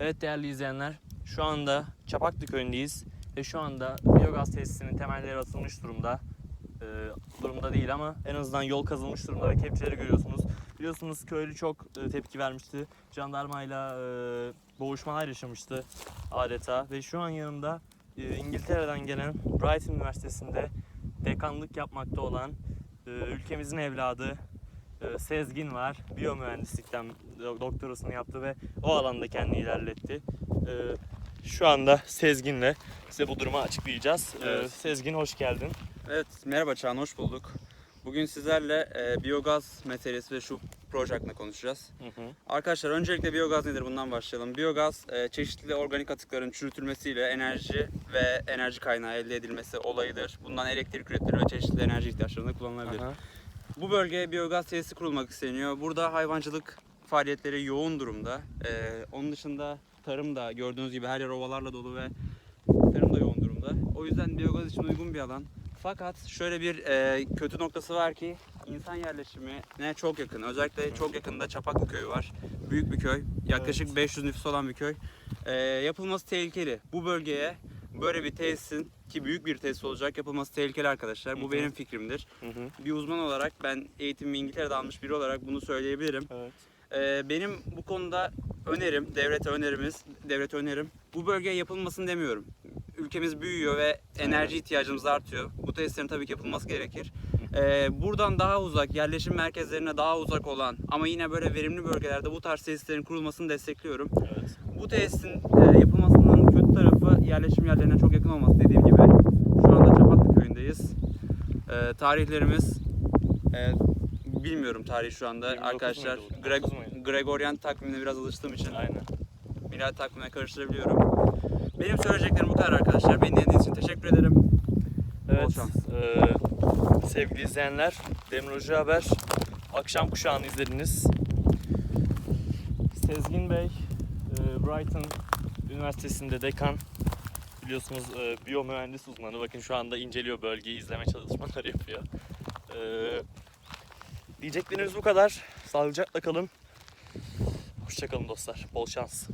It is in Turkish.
Evet değerli izleyenler, şu anda Çapaklı köyündeyiz ve şu anda biyogaz tesisinin temelleri atılmış durumda. Ee, durumda değil ama en azından yol kazılmış durumda ve kepçeleri görüyorsunuz. Biliyorsunuz köylü çok e, tepki vermişti. Jandarmayla e, boğuşmalar yaşamıştı adeta ve şu an yanımda e, İngiltere'den gelen Brighton Üniversitesi'nde dekanlık yapmakta olan e, ülkemizin evladı e, Sezgin var. Biyomühendislikten do- doktorasını yaptı ve o alanda kendini ilerletti. E, şu anda Sezgin'le size bu durumu açıklayacağız. E, Evet. Sezgin hoş geldin. Evet, merhaba Çağan, hoş bulduk. Bugün sizlerle e, biyogaz meselesi ve şu proje hakkında konuşacağız. Hı hı. Arkadaşlar öncelikle biyogaz nedir bundan başlayalım. Biyogaz e, çeşitli organik atıkların çürütülmesiyle enerji ve enerji kaynağı elde edilmesi olayıdır. Bundan elektrik üretilir ve çeşitli enerji ihtiyaçlarında kullanılabilir. Aha. Bu bölgeye biyogaz tesisi kurulmak isteniyor. Burada hayvancılık faaliyetleri yoğun durumda. Ee, onun dışında tarım da gördüğünüz gibi her yer ovalarla dolu ve tarım da yoğun durumda. O yüzden biyogaz için uygun bir alan. Fakat şöyle bir e, kötü noktası var ki insan yerleşimine çok yakın. Özellikle çok yakında Çapaklı köyü var. Büyük bir köy. Yaklaşık Evet. 500 nüfus olan bir köy. Ee, yapılması tehlikeli. Bu bölgeye böyle bir tesisin ki büyük bir tesis olacak yapılması tehlikeli arkadaşlar. Bu benim fikrimdir bir uzman olarak ben eğitimimi İngiltere'de almış biri olarak bunu söyleyebilirim. Evet. Ee, benim bu konuda önerim, devlete önerimiz, devlete önerim bu bölgeye yapılmasını demiyorum. Ülkemiz büyüyor ve enerji ihtiyacımız artıyor. Bu tesislerin tabii ki yapılması gerekir. Ee, buradan daha uzak, yerleşim merkezlerine daha uzak olan ama yine böyle verimli bölgelerde bu tarz tesislerin kurulmasını destekliyorum. Evet. Bu tesisin e, yapılmasının kötü tarafı yerleşim yerlerine çok yakın olması dediğim gibi. Şu anda Çapaklı köyündeyiz. E, tarihlerimiz e, bilmiyorum tarihi şu anda 29 arkadaşlar. muydu? Greg, 30 muydu? Gregorian takvimine biraz alıştığım için Aynen. miladi takvimine karıştırabiliyorum. Benim söyleyeceklerim bu kadar arkadaşlar. Beni dinlediğiniz için teşekkür ederim. Evet. şans. e, sevgili izleyenler, Demirci Haber akşam kuşağını izlediniz. Sezgin Bey, e, Brighton Üniversitesi'nde dekan. Biliyorsunuz e, biyomühendis uzmanı. Bakın şu anda inceliyor bölgeyi, izleme çalışmaları yapıyor. E, diyeceklerimiz bu kadar. Sağlıcakla kalın. Hoşçakalın dostlar. Bol şans.